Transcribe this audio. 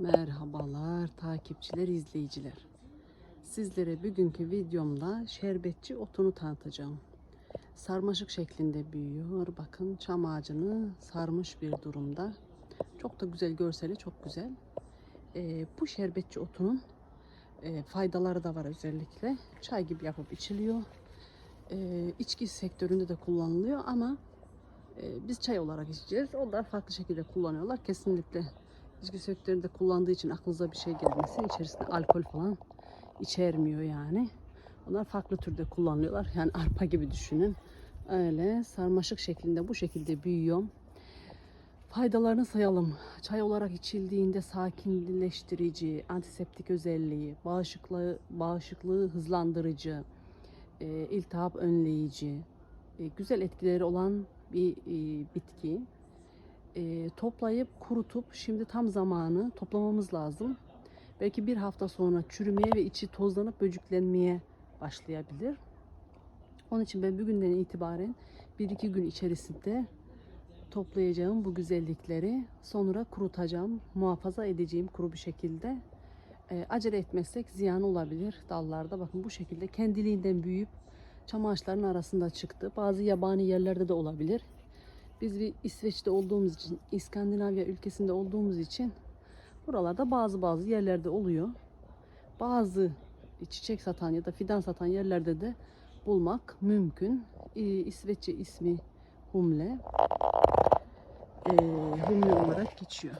Merhabalar takipçiler, izleyiciler. Sizlere bugünkü videomda şerbetçi otunu tanıtacağım. Sarmaşık şeklinde büyüyor. Bakın çam ağacını sarmış bir durumda. Çok da güzel görseli, çok güzel. Ee, bu şerbetçi otunun e, faydaları da var özellikle. Çay gibi yapıp içiliyor. Ee, içki sektöründe de kullanılıyor ama e, biz çay olarak içeceğiz. Onlar farklı şekilde kullanıyorlar. Kesinlikle içki sektöründe kullandığı için aklınıza bir şey gelmesin. İçerisinde alkol falan içermiyor yani. Onlar farklı türde kullanıyorlar. Yani arpa gibi düşünün. Öyle sarmaşık şeklinde bu şekilde büyüyor. Faydalarını sayalım. Çay olarak içildiğinde sakinleştirici, antiseptik özelliği, bağışıklığı, bağışıklığı hızlandırıcı, e, iltihap önleyici, e, güzel etkileri olan bir e, bitki. E, toplayıp kurutup şimdi tam zamanı toplamamız lazım. Belki bir hafta sonra çürümeye ve içi tozlanıp böcüklenmeye başlayabilir. Onun için ben bugünden itibaren bir iki gün içerisinde toplayacağım bu güzellikleri sonra kurutacağım, muhafaza edeceğim kuru bir şekilde. E, acele etmezsek ziyan olabilir dallarda. Bakın bu şekilde kendiliğinden büyüyüp çam ağaçlarının arasında çıktı. Bazı yabani yerlerde de olabilir. Biz bir İsveç'te olduğumuz için, İskandinavya ülkesinde olduğumuz için buralarda bazı bazı yerlerde oluyor. Bazı çiçek satan ya da fidan satan yerlerde de bulmak mümkün. Ee, İsveççe ismi humle. Ee, humle olarak geçiyor.